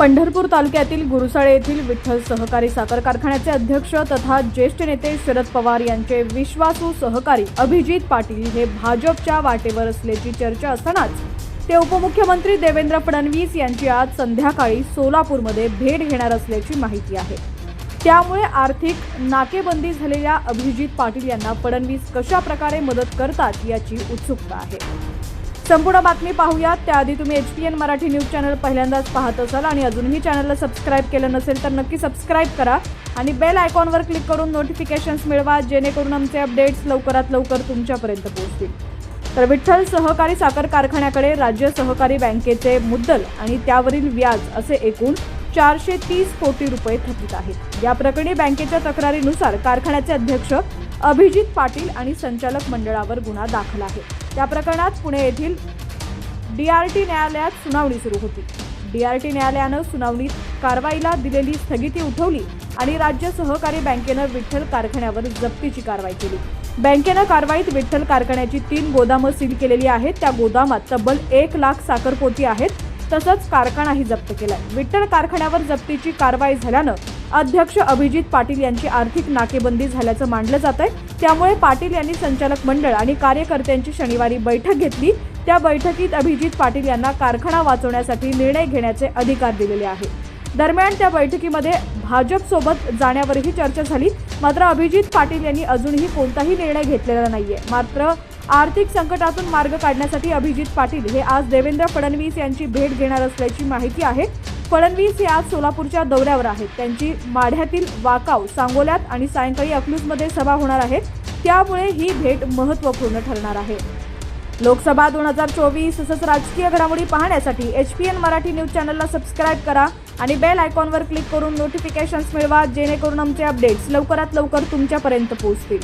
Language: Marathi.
पंढरपूर तालुक्यातील गुरुसाळे येथील विठ्ठल सहकारी साखर कारखान्याचे अध्यक्ष तथा ज्येष्ठ नेते शरद पवार यांचे विश्वासू सहकारी अभिजित पाटील हे भाजपच्या वाटेवर असल्याची चर्चा असतानाच ते उपमुख्यमंत्री देवेंद्र फडणवीस यांची आज संध्याकाळी सोलापूरमध्ये भेट घेणार असल्याची माहिती आहे. त्यामुळे आर्थिक नाकेबंदी झालेल्या अभिजित पाटील यांना फडणवीस कशा प्रकारे मदत करतात याची उत्सुकता आहे. संपूर्ण बातमी पाहूयात. त्याआधी तुम्ही H P N Marathi news channel पहिल्यांदाच पाहत असाल आणि अजूनही चॅनलला सबस्क्राईब केलं नसेल तर नक्की सबस्क्राईब करा आणि बेल आयकॉनवर क्लिक करून नोटिफिकेशन्स मिळवा जेणेकरून आमचे अपडेट्स लवकरात लवकर तुमच्यापर्यंत पोहोचतील. तर विठ्ठल सहकारी साखर कारखान्याकडे राज्य सहकारी बँकेचे मुद्दल आणि त्यावरील व्याज असे एकूण चारशे तीस कोटी रुपये थकीत आहेत. या प्रकरणी बँकेच्या तक्रारीनुसार कारखान्याचे अध्यक्ष अभिजित पाटील आणि संचालक मंडळावर गुन्हा दाखल आहे. त्या प्रकरणात पुणे येथील डीआरटी न्यायालयात सुनावणी सुरू होती. डीआरटी न्यायालयानं सुनावणीत कारवाईला दिलेली स्थगिती उठवली आणि राज्य सहकारी बँकेनं विठ्ठल कारखान्यावर जप्तीची कारवाई केली. बँकेनं कारवाईत विठ्ठल कारखान्याची तीन गोदामं सील केलेली आहेत. त्या गोदामात तब्बल एक लाख साखरपोती आहेत. तसंच कारखानाही जप्त केलाय. विठ्ठल कारखान्यावर जप्तीची कारवाई झाल्यानं अध्यक्ष अभिजित पाटील यांची आर्थिक नाकेबंदी झाल्याचं मानलं जात आहे त्यामुळे पाटील यांनी संचालक मंडळ आणि कार्यकर्त्यांची शनिवारी बैठक घेतली. त्या बैठकीत अभिजित पाटील यांना कारखाना वाचवण्यासाठी निर्णय घेण्याचे अधिकार दिलेले आहेत. दरम्यान त्या बैठकीमध्ये भाजपसोबत जाण्यावरही चर्चा झाली. मात्र अभिजित पाटील यांनी अजूनही कोणताही निर्णय घेतलेला नाहीये. मात्र आर्थिक संकटातून मार्ग काढण्यासाठी अभिजित पाटील हे आज देवेंद्र फडणवीस यांची भेट घेणार असल्याची माहिती आहे. फडणवीस हे आज सोलापूरच्या दौऱ्यावर आहेत. त्यांची माढ्यातील वाकाव सांगोल्यात आणि सायंकाळी अकलूजमध्ये सभा होणार आहे त्यामुळे ही भेट महत्त्वपूर्ण ठरणार आहे. लोकसभा दोन हजार चोवीस तसंच राजकीय घडामोडी पाहण्यासाठी H P N Marathi news चॅनलला सबस्क्राईब करा आणि बेल आयकॉनवर क्लिक करून नोटिफिकेशन्स मिळवा जेणेकरून आमचे अपडेट्स लवकरात लवकर तुमच्यापर्यंत पोहोचतील.